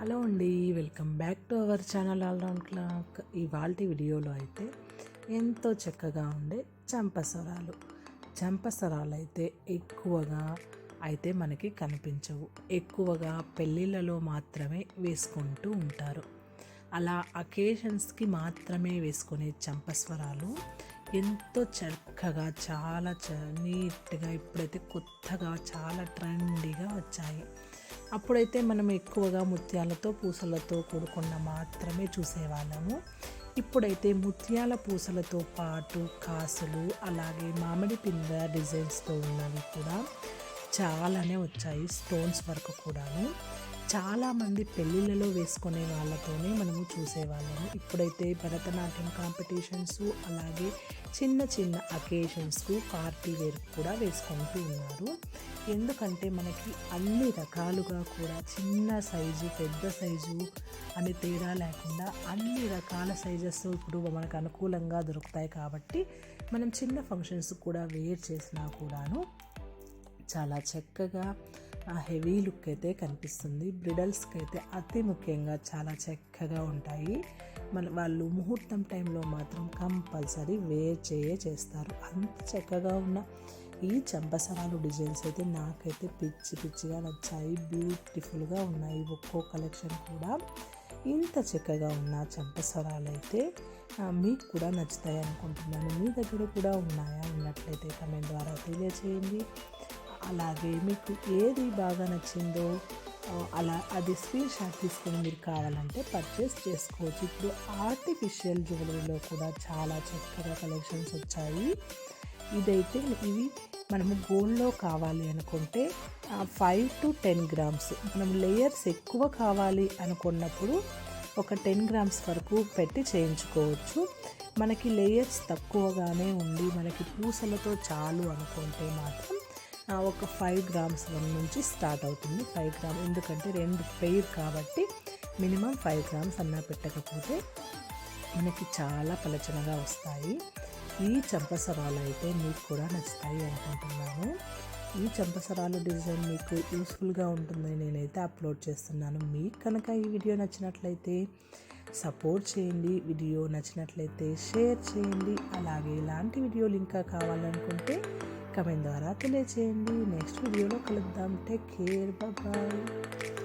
Hello అండి welcome back to our channel all round clock. ఇవాళ వీడియోలో అయితే ఎంతో చక్కగా ఉండే చంపసరాలు. చంపసరాలు అయితే ఎక్కువగా అయితే మనకి కనిపించవు. ఎక్కువగా పెళ్ళిళ్ళలో మాత్రమే వేసుకుంటూ ఉంటారు. అలా అకేషన్స్కి మాత్రమే వేసుకునే చంపస్వరాలు ఎంతో చక్కగా చాలా చ నీట్గా ఇప్పుడైతే కొత్తగా చాలా ట్రెండీగా వచ్చాయి. అప్పుడైతే మనం ఎక్కువగా ముత్యాలతో పూసలతో కూడుకున్న మాత్రమే చూసేవాళ్ళము. ఇప్పుడైతే ముత్యాల పూసలతో పాటు కాసులు అలాగే మామిడి పింద డిజైన్స్తో ఉన్నవి కూడా చాలానే వచ్చాయి స్టోన్స్ వరకు కూడాను. చాలామంది పెళ్ళిళ్ళలో వేసుకునే వాళ్ళతోనే మనము చూసేవాళ్ళము. ఇప్పుడైతే భరతనాట్యం కాంపిటీషన్స్ అలాగే చిన్న చిన్న అకేషన్స్కు పార్టీ వేర్ కూడా వేసుకుంటూ ఉన్నారు. ఎందుకంటే మనకి అన్ని రకాలుగా కూడా చిన్న సైజు పెద్ద సైజు అని తేడా లేకుండా అన్ని రకాల సైజెస్ ఇప్పుడు మనకు అనుకూలంగా దొరుకుతాయి కాబట్టి మనం చిన్న ఫంక్షన్స్ కూడా వేర్ చేసినా కూడాను చాలా చక్కగా ఆ హెవీ లుక్ అయితే కనిపిస్తుంది. బ్రిడల్స్కి అయితే అతి ముఖ్యంగా చాలా చక్కగా ఉంటాయి. మన వాళ్ళు ముహూర్తం టైంలో మాత్రం కంపల్సరీ వేర్ చేయే చేస్తారు. అంత చక్కగా ఉన్న ఈ చంపసరాలు డిజైన్స్ అయితే నాకైతే పిచ్చి పిచ్చిగా నచ్చాయి. బ్యూటిఫుల్గా ఉన్నాయి. ఒక్కో కలెక్షన్ కూడా ఇంత చక్కగా ఉన్న చంపసరాలు అయితే మీకు కూడా నచ్చుతాయి అనుకుంటున్నాను. మీ దగ్గర కూడా ఉన్నాయా? ఉన్నట్లయితే కమెంట్ ద్వారా తెలియచేయండి. అలాగే మీకు ఏది బాగా నచ్చిందో అలా అది స్క్రీన్ షాట్ తీసుకొని మీరు కావాలంటే పర్చేస్ చేసుకోవచ్చు. ఇప్పుడు ఆర్టిఫిషియల్ జ్యువెలరీలో కూడా చాలా చక్కగా కలెక్షన్స్ వచ్చాయి. ఇదైతే ఇవి మనము గోల్డ్లో కావాలి అనుకుంటే ఫైవ్ టు టెన్ గ్రామ్స్ మనం లేయర్స్ ఎక్కువ కావాలి అనుకున్నప్పుడు ఒక టెన్ గ్రామ్స్ వరకు పెట్టి చేయించుకోవచ్చు. మనకి లేయర్స్ తక్కువగానే ఉండి మనకి పూసలతో చాలు అనుకుంటే మాత్రం ఒక ఫైవ్ గ్రామ్స్ వన్ నుంచి స్టార్ట్ అవుతుంది. ఫైవ్ గ్రామ్ ఎందుకంటే రెండు పెయిర్ కాబట్టి మినిమం ఫైవ్ గ్రామ్స్ అన్నా పెట్టకపోతే మనకి చాలా పలచనగా వస్తాయి. ఈ చంపసరాలు అయితే మీకు కూడా నచ్చుతాయి అనుకుంటున్నాను. ఈ చంపసరాలు డిజైన్ మీకు యూస్ఫుల్గా ఉంటుందని నేనైతే అప్లోడ్ చేస్తున్నాను. మీకు కనుక ఈ వీడియో నచ్చినట్లయితే సపోర్ట్ చేయండి. వీడియో నచ్చినట్లయితే షేర్ చేయండి. అలాగే ఇలాంటి వీడియోలు ఇంకా కావాలనుకుంటే కమెంట్ ద్వారా తెలియచేయండి. నెక్స్ట్ వీడియోలో కలుద్దాం. Take care bye